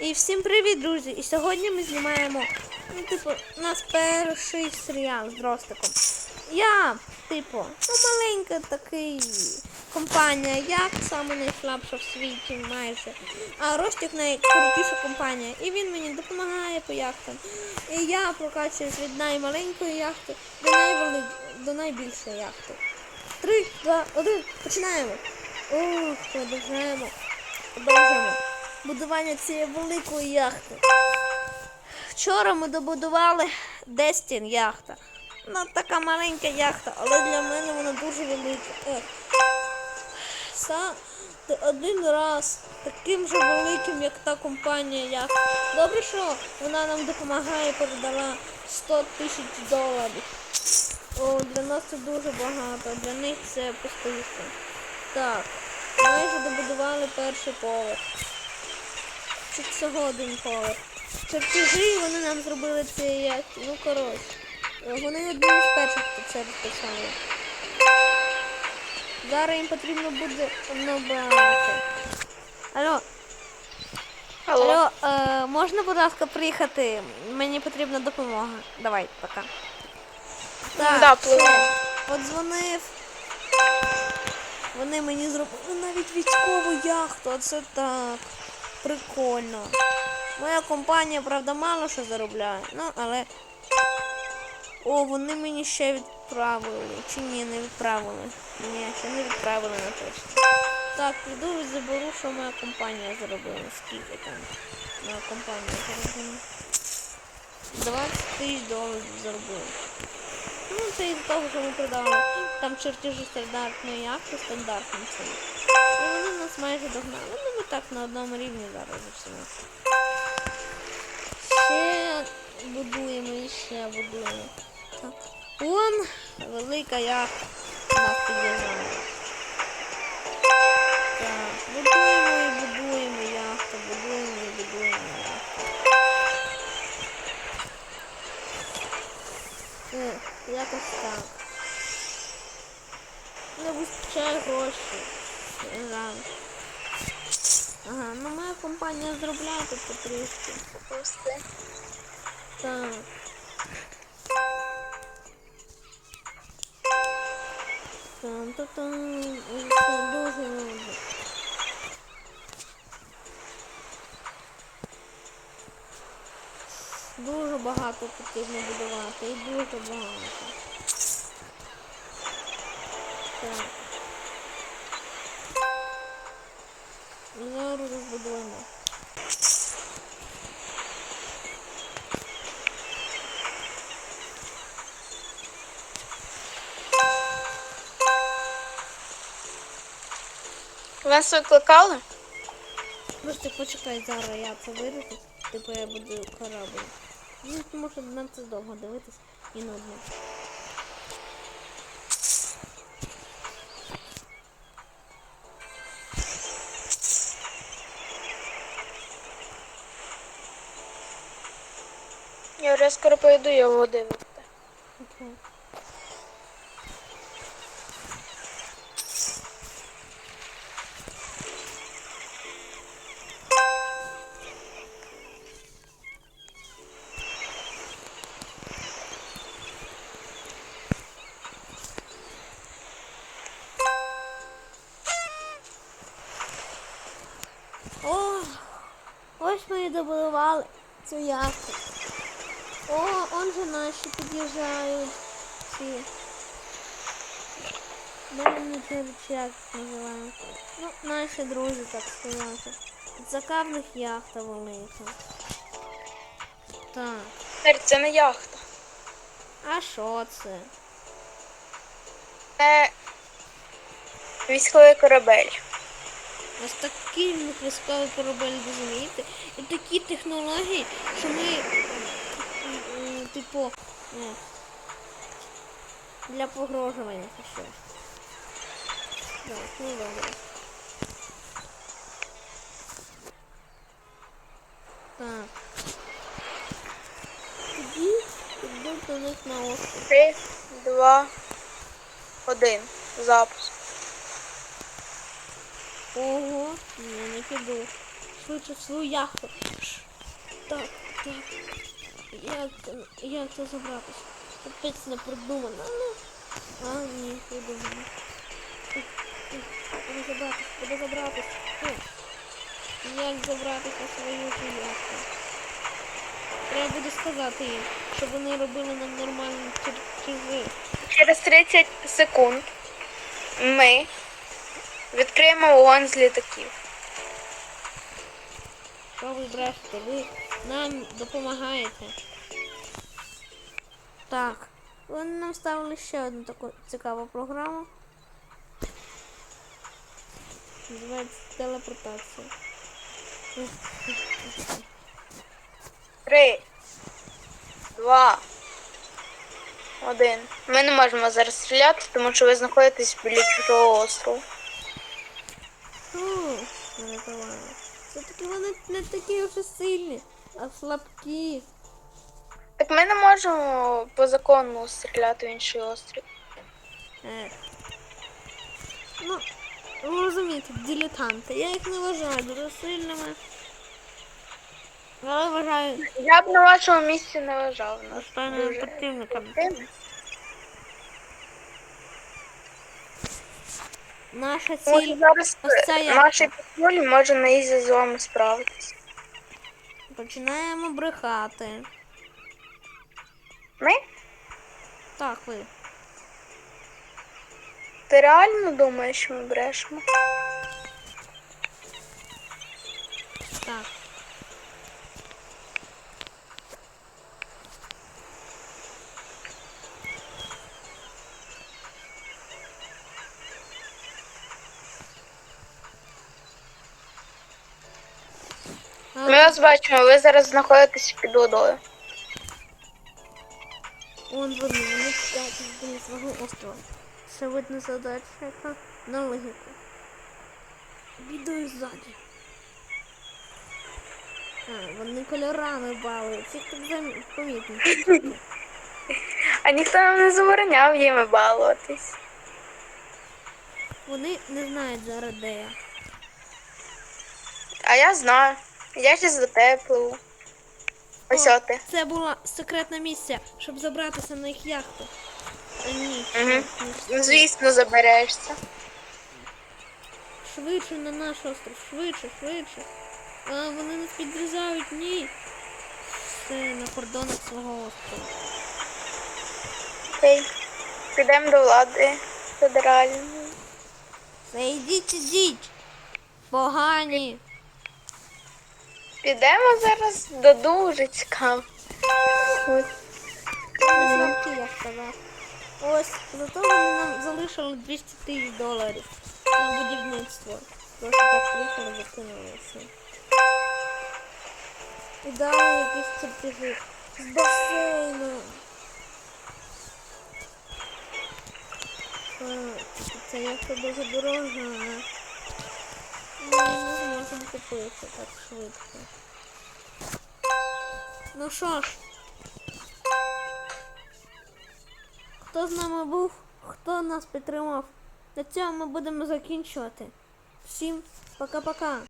І всім привіт, друзі! І сьогодні ми знімаємо, ну, типу, у нас перший серіал з Ростиком. Я, типу, ну маленька такий компанія, як саме найслабша в світі майже. А Ростик найкрутіша компанія. І він мені допомагає по яхтам. І я прокачуюсь від наймаленької яхти до найвели... до найбільшої яхти. Три, два, один, починаємо. Ох, продовжуємо. Будування цієї великої яхти. Вчора ми добудували Дестін яхта. Ну, така маленька яхта, але для мене вона дуже велика. Ех. Са один раз таким же великим, як та компанія яхт. Добре, що вона нам допомагає, передала 100 тисяч доларів. О, для нас це дуже багато, для них це пустишка. Так, майже добудували перший поверх. Чи всього один поверх. Чертежі вони нам зробили ці як. Ну коротше. Вони одні з перших це розписали. Зараз їм потрібно буде набрати. Алло, Алло. алло, е, можна, будь ласка, приїхати? Мені потрібна допомога. Давай, пока. Так, Да, все. От дзвонив. Вони мені зробили навіть військову яхту, а це так. Прикольно. Моя компанія, правда, мало що заробляє. Ну, але. О, вони мені ще відправили. Чи ні, не відправили. Ні, ще не відправили на точно. Так, піду і заберу, що моя компанія заробила. Скільки там моя компанія заробила. 20 тисяч доларів заробила. Ну, це із того, що ми продали. Там чертежі стандартної яхти, стандартні це. І вони нас майже догнали. Ну, ми так на одному рівні зараз зі. Ще будуємо і ще будуємо. Так. Вон велика яхта Ага, ну моя компанія зробляє тут потрішки. Так. Там, та там, дуже много. Дуже багато потрібно будувати і дуже багато. Розбудуємо. Вас викликали? Просто почекай зараз, я виріжу. Типу я буду корабль. Ну, тому що нам це довго дивитись і нудно. Я вже скоро поїду його дивити. Окей. Ось ми і добудували цю яхту. О, он же наші під'їжджають. Ці. Дальні чи як називаємо. Ну, наші друзі, так сказати. Підзака в них яхта велика. Так. Це не яхта. А що це? Це військовий корабель. Ось такий військовий корабель розумієте? І такі технології, що ми, типу, е, для погрожування що. Так, ну добре. Так. Тоді піду до них на острів. Три, два, один. Запуск. Ого, ні, не піду. Швидше свою яхту. Як, як це забратися? Капець не придумано. Ну, а, ні, придумано. Треба забратись, треба забратись. Ну, Як забратися свою заявку? Треба буде сказати їм, щоб вони робили нам нормальні чертежи. Через 30 секунд ми відкриємо вогонь з літаків. Що ви брешете? Ви нам допомагаєте. Так. Вони нам ставили ще одну таку цікаву програму. Називається телепортація. Три, два, один. Ми не можемо зараз стріляти, тому що ви знаходитесь біля чужого острову. Фу, не. Все-таки вони не такі вже сильні, а слабкі. Так ми не можемо по закону стріляти в інший острів. Ех. Ну, ви розумієте, дилетанти. Я їх не вважаю дуже сильними. Але вважаю Я б на вашому місці не вважав нас. достойними дуже противниками. Наша Може ціль зараз ось ця яхта. наші патрулі може на ізі з вами справитися. Починаємо брехати. Ми? Так, ви. Ти реально думаєш, що ми брешемо? Так. А, Ми вас бачимо, ви зараз знаходитесь під водою. Он вони, вони чекають біля свого острова. Видно задача, на логіку. Бідою ззаді. А, вони кольорами балують. Їх так помітно. А ніхто нам не забороняв їми балуватись. Вони не знають зараз де я. А я знаю. Я щас до тебе пливу. Ось О, ти. Це була секретна місія, щоб забратися на їх яхту. А ні. Угу. Ну, звісно, заберешся. Швидше на наш остров, швидше, швидше. А вони нас підрізають, ні. Все на кордонах свого острова. Окей. Підемо до влади федеральної. Все, ідіть, ідіть. Погані. Підемо зараз до Дужицька. Ось. Слабкі, я сказав. Ось, зато вони нам залишили 200 тисяч доларів на будівництво. Просто так приїхали, закинули все. І дали якісь чертежі з басейну. Це яхта дуже дорога. Купити так швидко. Ну що ж, хто з нами був, хто нас підтримав. На цьому ми будемо закінчувати. Всім пока-пока.